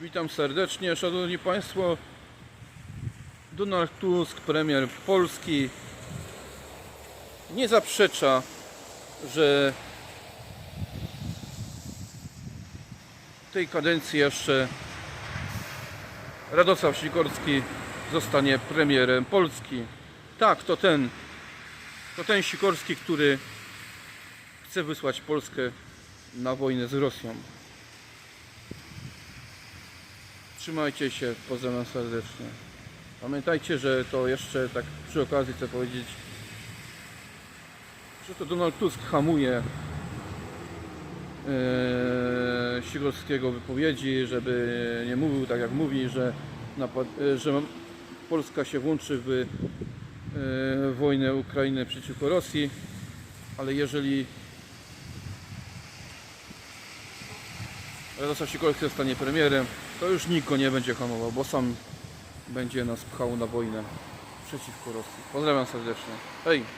Witam serdecznie, szanowni państwo. Donald Tusk, premier Polski, nie zaprzecza, że w tej kadencji jeszcze Radosław Sikorski zostanie premierem Polski. Tak, to ten, to ten Sikorski, który chce wysłać Polskę na wojnę z Rosją. Trzymajcie się, pozdrawiam serdecznie. Pamiętajcie, że to jeszcze tak przy okazji chcę powiedzieć, że to Donald Tusk hamuje e, Sikorskiego wypowiedzi, żeby nie mówił tak jak mówi, że, e, że Polska się włączy w e, wojnę Ukrainy przeciwko Rosji, ale jeżeli Radosław Sikorski zostanie premierem, to już nikt nie będzie hamował, bo sam będzie nas pchał na wojnę przeciwko Rosji. Pozdrawiam serdecznie. Hej!